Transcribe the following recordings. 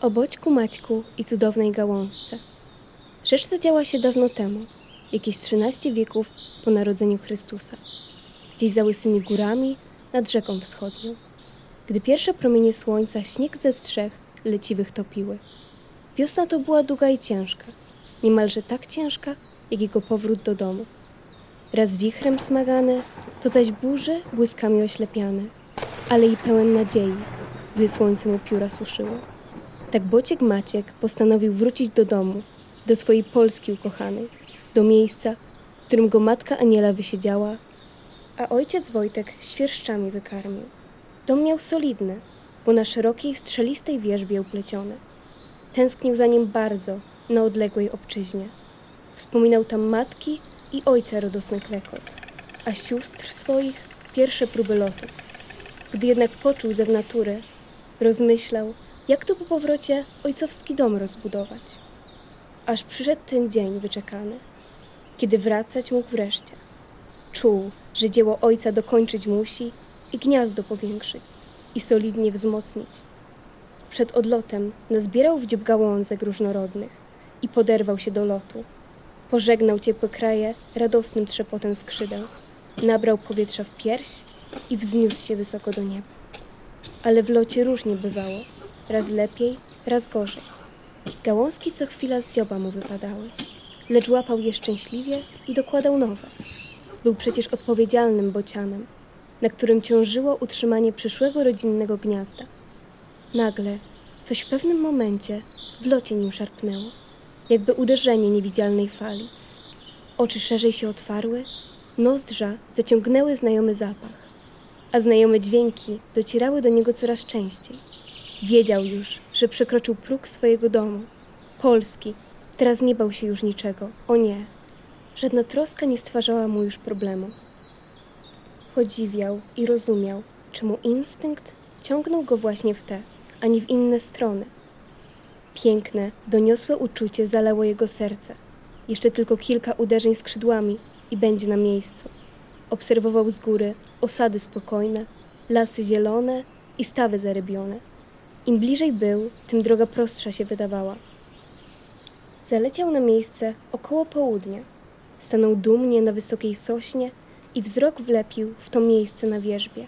O Boćku Maćku i cudownej gałązce. Rzecz ta działa się dawno temu, jakieś 13 wieków po narodzeniu Chrystusa, gdzieś za łysymi górami nad rzeką wschodnią. Gdy pierwsze promienie słońca śnieg ze strzech leciwych topiły. Wiosna to była długa i ciężka, niemalże tak ciężka, jak jego powrót do domu. Raz wichrem smagany, to zaś burzy błyskami oślepiany, ale i pełen nadziei, gdy słońce mu pióra suszyło. Tak Bociek Maciek postanowił wrócić do domu, do swojej Polski ukochanej, do miejsca, w którym go matka Aniela wysiedziała, a ojciec Wojtek świerszczami wykarmił. Dom miał solidny, bo na szerokiej, strzelistej wierzbie upleciony. Tęsknił za nim bardzo na odległej obczyźnie. Wspominał tam matki i ojca radosny klekot, a sióstr swoich pierwsze próby lotów. Gdy jednak poczuł ze w natury, rozmyślał, jak tu po powrocie ojcowski dom rozbudować. Aż przyszedł ten dzień wyczekany, kiedy wracać mógł wreszcie. Czuł, że dzieło ojca dokończyć musi i gniazdo powiększyć i solidnie wzmocnić. Przed odlotem nazbierał w dziób gałązek różnorodnych i poderwał się do lotu. Pożegnał ciepłe kraje radosnym trzepotem skrzydeł. Nabrał powietrza w pierś i wzniósł się wysoko do nieba. Ale w locie różnie bywało. Raz lepiej, raz gorzej. Gałązki co chwila z dzioba mu wypadały, lecz łapał je szczęśliwie i dokładał nowe. Był przecież odpowiedzialnym bocianem, na którym ciążyło utrzymanie przyszłego rodzinnego gniazda. Nagle coś w pewnym momencie w locie nim szarpnęło, jakby uderzenie niewidzialnej fali. Oczy szerzej się otwarły, nozdrza zaciągnęły znajomy zapach, a znajome dźwięki docierały do niego coraz częściej. Wiedział już, że przekroczył próg swojego domu. Polski. Teraz nie bał się już niczego. O nie. Żadna troska nie stwarzała mu już problemu. Podziwiał i rozumiał, czemu instynkt ciągnął go właśnie w te, a nie w inne strony. Piękne, doniosłe uczucie zalało jego serce. Jeszcze tylko kilka uderzeń skrzydłami i będzie na miejscu. Obserwował z góry osady spokojne, lasy zielone i stawy zarybione. Im bliżej był, tym droga prostsza się wydawała. Zaleciał na miejsce około południa. Stanął dumnie na wysokiej sośnie i wzrok wlepił w to miejsce na wierzbie,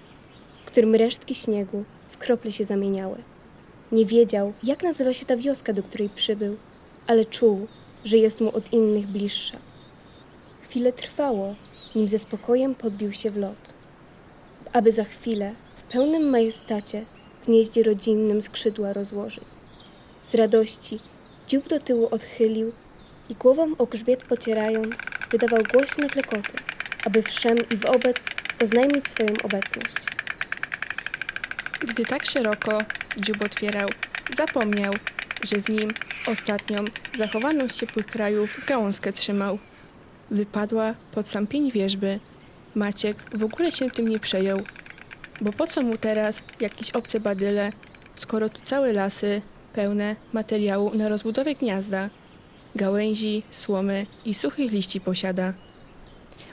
w którym resztki śniegu w krople się zamieniały. Nie wiedział, jak nazywa się ta wioska, do której przybył, ale czuł, że jest mu od innych bliższa. Chwilę trwało, nim ze spokojem podbił się w lot, aby za chwilę w pełnym majestacie gnieździe rodzinnym skrzydła rozłożyć. Z radości dziób do tyłu odchylił i głową o grzbiet pocierając, wydawał głośne klekoty, aby wszem i wobec oznajmić swoją obecność. Gdy tak szeroko dziób otwierał, zapomniał, że w nim ostatnią, zachowaną z ciepłych krajów, gałązkę trzymał. Wypadła pod sam pień wierzby. Maciek w ogóle się tym nie przejął. Bo po co mu teraz jakieś obce badyle, skoro tu całe lasy pełne materiału na rozbudowę gniazda, gałęzi, słomy i suchych liści posiada.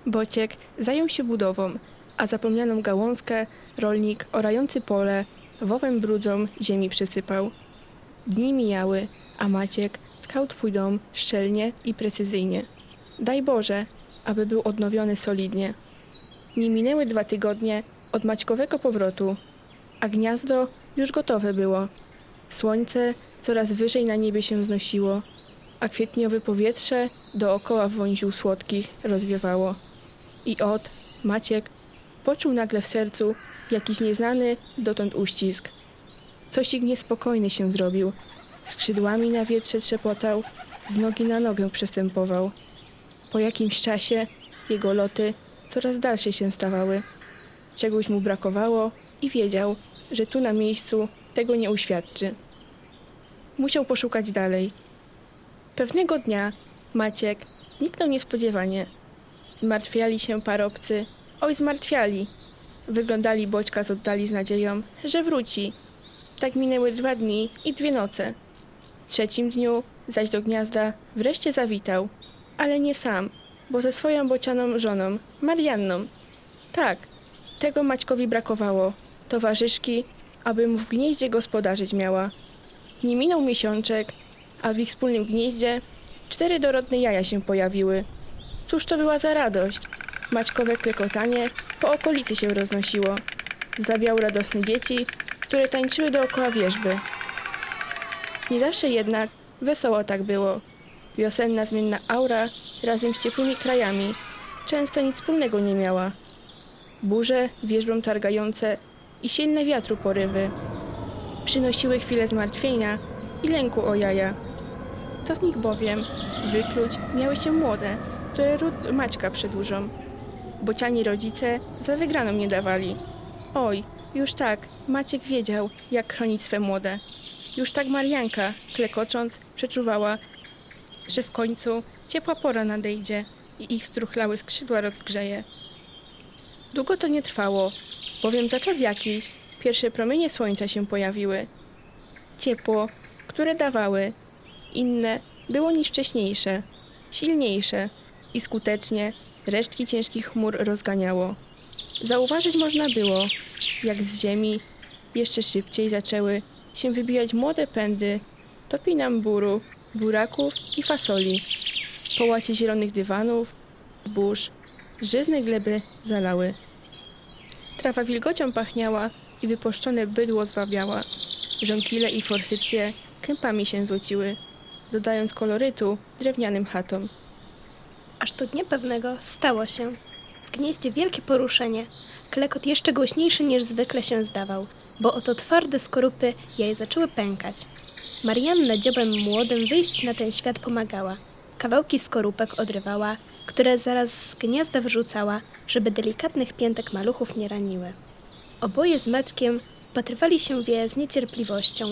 Bociek zajął się budową, a zapomnianą gałązkę rolnik orający pole wowem brudzą ziemi przysypał. Dni mijały, a Maciek tkał twój dom szczelnie i precyzyjnie. Daj Boże, aby był odnowiony solidnie. Nie minęły dwa tygodnie od Maćkowego powrotu, a gniazdo już gotowe było. Słońce coraz wyżej na niebie się wznosiło, a kwietniowe powietrze dookoła wąził słodkich rozwiewało. I ot, Maciek poczuł nagle w sercu jakiś nieznany dotąd uścisk. Cosik niespokojny się zrobił. Skrzydłami na wietrze trzepotał, z nogi na nogę przestępował. Po jakimś czasie jego loty coraz dalsze się stawały. Czegoś mu brakowało i wiedział, że tu na miejscu tego nie uświadczy. Musiał poszukać dalej. Pewnego dnia Maciek zniknął niespodziewanie. Zmartwiali się parobcy. Oj, zmartwiali. Wyglądali Boćka z oddali z nadzieją, że wróci. Tak minęły dwa dni i dwie noce. W trzecim dniu, zaś do gniazda, wreszcie zawitał. Ale nie sam, bo ze swoją bocianą żoną, Marianną. Tak, tego Maćkowi brakowało. Towarzyszki, aby mu w gnieździe gospodarzyć miała. Nie minął miesiączek, a w ich wspólnym gnieździe cztery dorodne jaja się pojawiły. Cóż to była za radość? Maćkowe klekotanie po okolicy się roznosiło. Zdabiały radosne dzieci, które tańczyły dookoła wierzby. Nie zawsze jednak wesoło tak było. Wiosenna zmienna aura razem z ciepłymi krajami często nic wspólnego nie miała. Burze, wierzbą targające i silne wiatru porywy przynosiły chwilę zmartwienia i lęku o jaja. To z nich bowiem wykluć miały się młode, które ród Maćka przedłużą. Bociani rodzice za wygraną nie dawali. Oj, już tak, Maciek wiedział, jak chronić swe młode. Już tak Marianka, klekocząc, przeczuwała, że w końcu ciepła pora nadejdzie i ich struchlałe skrzydła rozgrzeje. Długo to nie trwało, bowiem za czas jakiś pierwsze promienie słońca się pojawiły. Ciepło, które dawały, inne było niż wcześniejsze, silniejsze i skutecznie resztki ciężkich chmur rozganiało. Zauważyć można było, jak z ziemi jeszcze szybciej zaczęły się wybijać młode pędy topinamburu, buraków i fasoli. Połacie zielonych dywanów, zbóż, żyzne gleby zalały. Trawa wilgocią pachniała i wypuszczone bydło zwabiała. Żonkile i forsycje kępami się złociły, dodając kolorytu drewnianym chatom. Aż do dnia pewnego stało się. W gnieździe wielkie poruszenie. Klekot jeszcze głośniejszy niż zwykle się zdawał, bo oto twarde skorupy jaj zaczęły pękać. Marianna dziobem młodym wyjść na ten świat pomagała. Kawałki skorupek odrywała, które zaraz z gniazda wrzucała, żeby delikatnych piętek maluchów nie raniły. Oboje z Maćkiem wpatrywali się w je z niecierpliwością.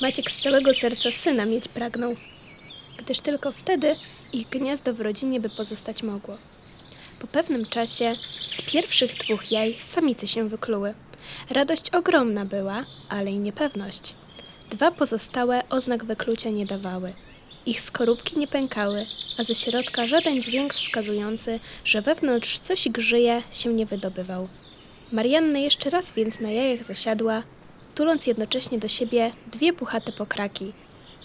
Maciek z całego serca syna mieć pragnął, gdyż tylko wtedy ich gniazdo w rodzinie by pozostać mogło. Po pewnym czasie z pierwszych dwóch jaj samice się wykluły. Radość ogromna była, ale i niepewność. Dwa pozostałe oznak wyklucia nie dawały. Ich skorupki nie pękały, a ze środka żaden dźwięk wskazujący, że wewnątrz coś grzyje, się nie wydobywał. Marianna jeszcze raz więc na jajach zasiadła, tuląc jednocześnie do siebie dwie puchate pokraki.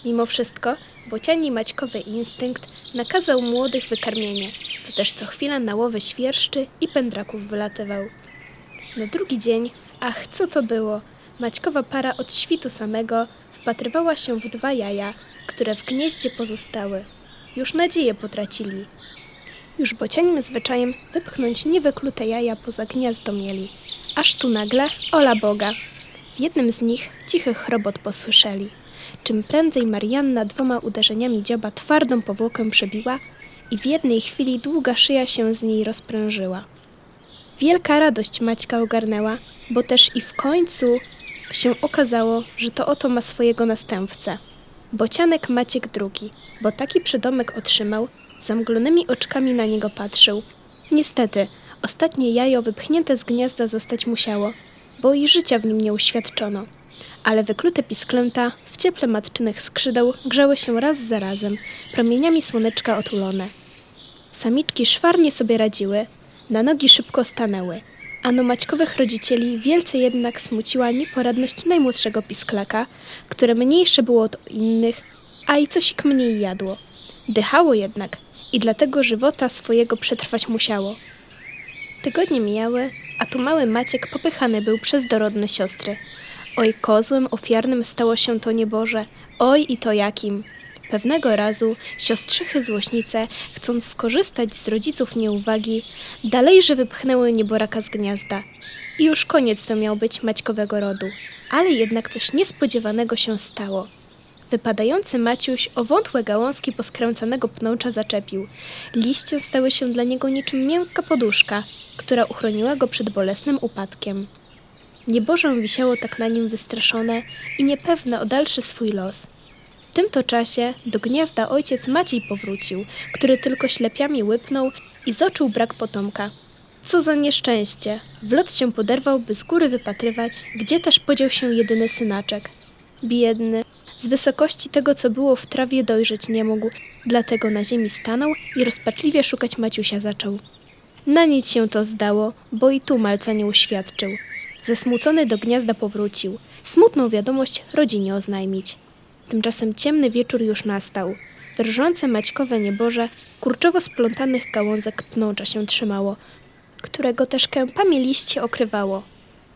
Mimo wszystko, bociani Maćkowy instynkt nakazał młodych wykarmienie, to też co chwilę na łowy świerszczy i pędraków wylatywał. Na drugi dzień, ach co to było, Maćkowa para od świtu samego wpatrywała się w dwa jaja, które w gnieździe pozostały. Już nadzieję potracili. Już bocianim zwyczajem wypchnąć niewyklute jaja poza gniazdo mieli. Aż tu nagle, ola Boga! W jednym z nich cichy chrobot posłyszeli. Czym prędzej Marianna dwoma uderzeniami dzioba twardą powłokę przebiła i w jednej chwili długa szyja się z niej rozprężyła. Wielka radość Maćka ogarnęła, bo też i w końcu się okazało, że to oto ma swojego następcę. Bocianek Maciek II, bo taki przydomek otrzymał, zamglonymi oczkami na niego patrzył. Niestety, ostatnie jajo wypchnięte z gniazda zostać musiało, bo i życia w nim nie uświadczono. Ale wyklute pisklęta w cieple matczynych skrzydeł grzały się raz za razem, promieniami słoneczka otulone. Samiczki szwarnie sobie radziły, na nogi szybko stanęły. Ano Maćkowych rodzicieli wielce jednak smuciła nieporadność najmłodszego pisklaka, które mniejsze było od innych, a i coś mniej jadło. Dychało jednak i dlatego żywota swojego przetrwać musiało. Tygodnie mijały, a tu mały Maciek popychany był przez dorodne siostry. Oj, kozłem ofiarnym stało się to nieboże, oj i to jakim. Pewnego razu siostrzychy złośnice, chcąc skorzystać z rodziców nieuwagi, dalejże wypchnęły nieboraka z gniazda. I już koniec to miał być Maćkowego rodu. Ale jednak coś niespodziewanego się stało. Wypadający Maciuś o wątłe gałązki poskręcanego pnącza zaczepił. Liście stały się dla niego niczym miękka poduszka, która uchroniła go przed bolesnym upadkiem. Niebożę wisiało tak na nim wystraszone i niepewne o dalszy swój los. W tym to czasie do gniazda ojciec Maciej powrócił, który tylko ślepiami łypnął i zoczył brak potomka. Co za nieszczęście! W lot się poderwał, by z góry wypatrywać, gdzie też podział się jedyny synaczek. Biedny, z wysokości tego, co było w trawie, dojrzeć nie mógł, dlatego na ziemi stanął i rozpaczliwie szukać Maciusia zaczął. Na nic się to zdało, bo i tu malca nie uświadczył. Zesmucony do gniazda powrócił, smutną wiadomość rodzinie oznajmić. Tymczasem ciemny wieczór już nastał. Drżące maćkowe nieboże kurczowo splątanych gałązek pnącza się trzymało, którego też kępami liście okrywało.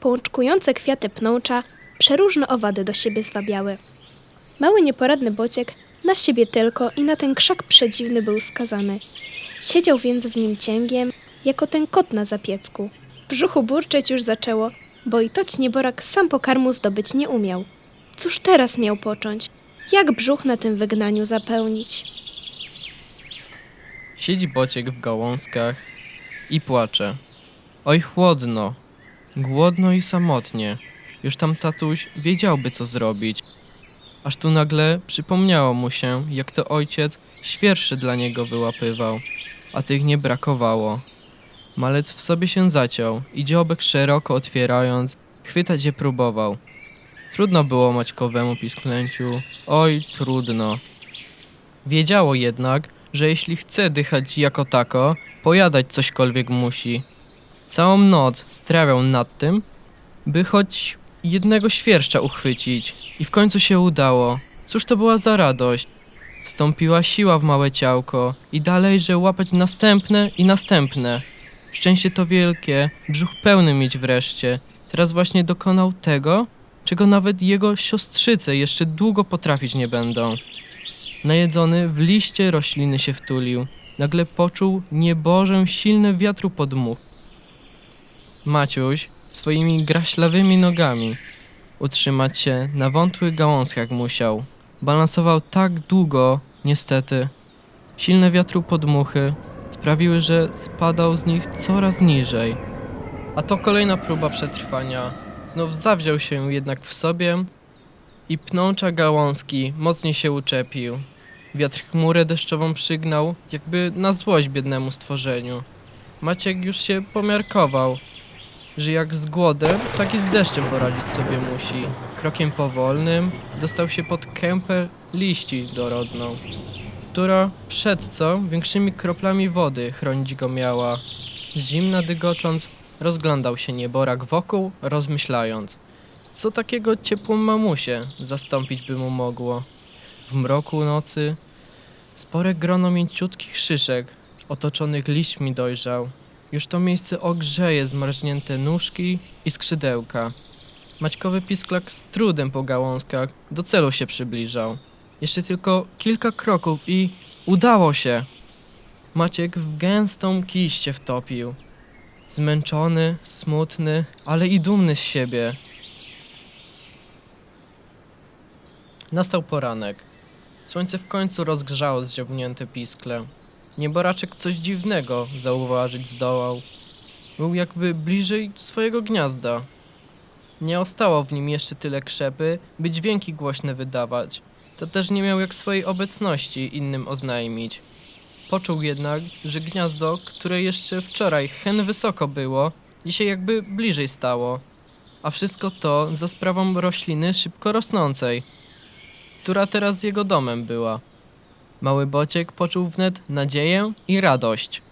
Połączkujące kwiaty pnącza przeróżne owady do siebie zwabiały. Mały nieporadny bociek na siebie tylko i na ten krzak przedziwny był skazany. Siedział więc w nim cięgiem, jako ten kot na zapiecku. Brzuchu burczeć już zaczęło, bo i toć nieborak sam pokarmu zdobyć nie umiał. Cóż teraz miał począć? Jak brzuch na tym wygnaniu zapełnić? Siedzi bociek w gałązkach i płacze. Oj, chłodno, głodno i samotnie. Już tam tatuś wiedziałby, co zrobić. Aż tu nagle przypomniało mu się, jak to ojciec świerszy dla niego wyłapywał, a tych nie brakowało. Malec w sobie się zaciął i dziobek szeroko otwierając, chwytać je próbował. Trudno było Maćkowemu pisklęciu, oj, trudno. Wiedziało jednak, że jeśli chce dychać jako tako, pojadać cośkolwiek musi. Całą noc strawiał nad tym, by choć jednego świerszcza uchwycić i w końcu się udało. Cóż to była za radość? Wstąpiła siła w małe ciałko i dalej, że łapać następne i następne. Szczęście to wielkie, brzuch pełny mieć wreszcie. Teraz właśnie dokonał tego, czego nawet jego siostrzyce jeszcze długo potrafić nie będą. Najedzony w liście rośliny się wtulił. Nagle poczuł niebożę silne wiatru podmuch. Maciuś swoimi graślawymi nogami utrzymać się na wątłych gałązkach musiał. Balansował tak długo, niestety. Silne wiatru podmuchy sprawiły, że spadał z nich coraz niżej. A to kolejna próba przetrwania. Znów zawziął się jednak w sobie i pnącza gałązki mocniej się uczepił. Wiatr chmurę deszczową przygnał, jakby na złość biednemu stworzeniu. Maciek już się pomiarkował, że jak z głodem, tak i z deszczem poradzić sobie musi. Krokiem powolnym dostał się pod kępę liści dorodną, która przed co większymi kroplami wody chronić go miała. Zimna dygocząc, rozglądał się nieborak wokół, rozmyślając, co takiego ciepłą mamusię zastąpić by mu mogło. W mroku nocy spore grono mięciutkich szyszek otoczonych liśćmi dojrzał. Już to miejsce ogrzeje zmarznięte nóżki i skrzydełka. Maćkowy pisklak z trudem po gałązkach do celu się przybliżał. Jeszcze tylko kilka kroków i udało się. Maciek w gęstą kiście wtopił. Zmęczony, smutny, ale i dumny z siebie. Nastał poranek. Słońce w końcu rozgrzało zdziobnięte piskle. Nieboraczek coś dziwnego zauważyć zdołał. Był jakby bliżej swojego gniazda. Nie ostało w nim jeszcze tyle krzepy, by dźwięki głośne wydawać. To też nie miał jak swojej obecności innym oznajmić. Poczuł jednak, że gniazdo, które jeszcze wczoraj hen wysoko było, dzisiaj jakby bliżej stało. A wszystko to za sprawą rośliny szybko rosnącej, która teraz jego domem była. Mały bociek poczuł wnet nadzieję i radość.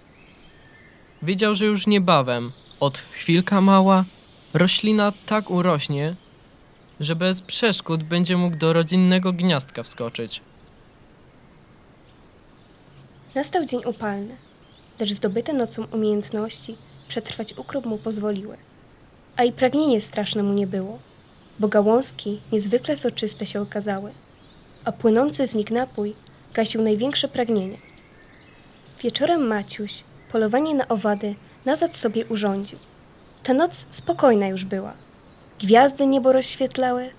Wiedział, że już niebawem, od chwilka mała, roślina tak urośnie, że bez przeszkód będzie mógł do rodzinnego gniazdka wskoczyć. Nastał dzień upalny, lecz zdobyte nocą umiejętności przetrwać ukrop mu pozwoliły. A i pragnienie straszne mu nie było, bo gałązki niezwykle soczyste się okazały, a płynący z nich napój gasił największe pragnienie. Wieczorem Maciuś polowanie na owady nazad sobie urządził. Ta noc spokojna już była. Gwiazdy niebo rozświetlały,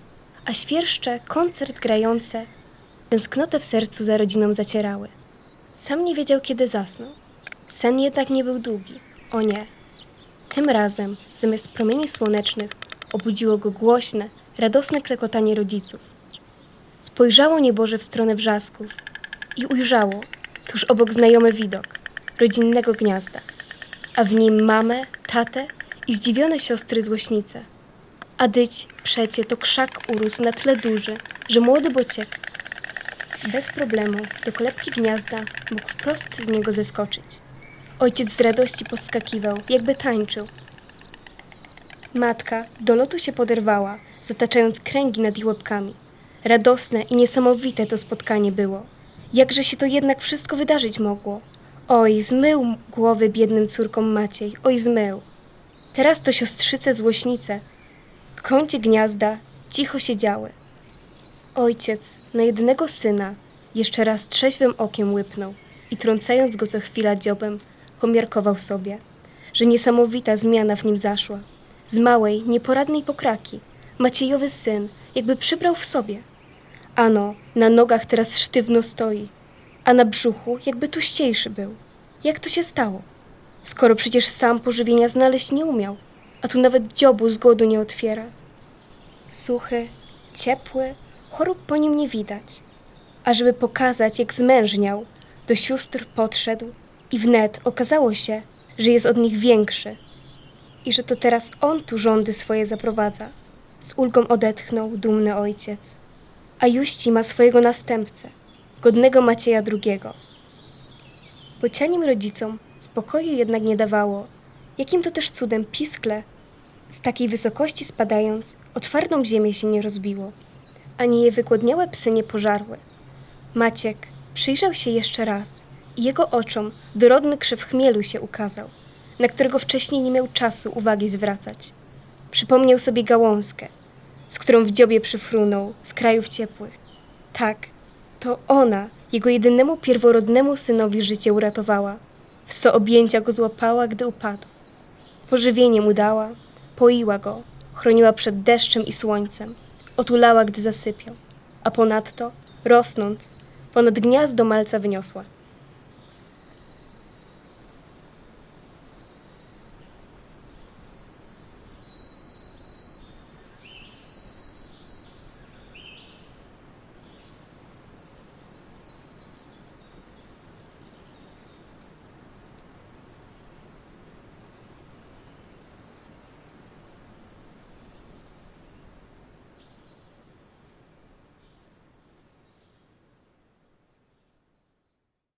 a świerszcze koncert grające tęsknotę w sercu za rodziną zacierały. Sam nie wiedział, kiedy zasnął. Sen jednak nie był długi. O nie. Tym razem, zamiast promieni słonecznych, obudziło go głośne, radosne klekotanie rodziców. Spojrzało nieboże w stronę wrzasków i ujrzało, tuż obok znajomy widok, rodzinnego gniazda, a w nim mamę, tatę i zdziwione siostry złośnice. A dyć przecie to krzak urósł na tyle duży, że młody bociek bez problemu do kolebki gniazda mógł wprost z niego zeskoczyć. Ojciec z radości podskakiwał, jakby tańczył. Matka do lotu się poderwała, zataczając kręgi nad jej łebkami. Radosne i niesamowite to spotkanie było. Jakże się to jednak wszystko wydarzyć mogło. Oj, zmył głowy biednym córkom Maciej, oj zmył. Teraz to siostrzyce złośnice w kącie gniazda cicho siedziały. Ojciec na jednego syna jeszcze raz trzeźwym okiem łypnął i trącając go co chwila dziobem, pomiarkował sobie, że niesamowita zmiana w nim zaszła. Z małej, nieporadnej pokraki Maciejowy syn jakby przybrał w sobie. Ano, na nogach teraz sztywno stoi, a na brzuchu jakby tuściejszy był. Jak to się stało? Skoro przecież sam pożywienia znaleźć nie umiał, a tu nawet dziobu z głodu nie otwiera. Suchy, ciepły, chorób po nim nie widać. A żeby pokazać, jak zmężniał, do sióstr podszedł i wnet okazało się, że jest od nich większy i że to teraz on tu rządy swoje zaprowadza. Z ulgą odetchnął dumny ojciec. A Juści ma swojego następcę, godnego Macieja II. Bocianim rodzicom spokoju jednak nie dawało, jakim to też cudem piskle, z takiej wysokości spadając, o twardą ziemię się nie rozbiło, ani je wygłodniałe psy nie pożarły. Maciek przyjrzał się jeszcze raz i jego oczom dorodny krzew chmielu się ukazał, na którego wcześniej nie miał czasu uwagi zwracać. Przypomniał sobie gałązkę, z którą w dziobie przyfrunął z krajów ciepłych. Tak, to ona jego jedynemu pierworodnemu synowi życie uratowała. W swe objęcia go złapała, gdy upadł. Pożywienie mu dała, poiła go, chroniła przed deszczem i słońcem, otulała, gdy zasypiał, a ponadto, rosnąc, ponad gniazdo malca wyniosła.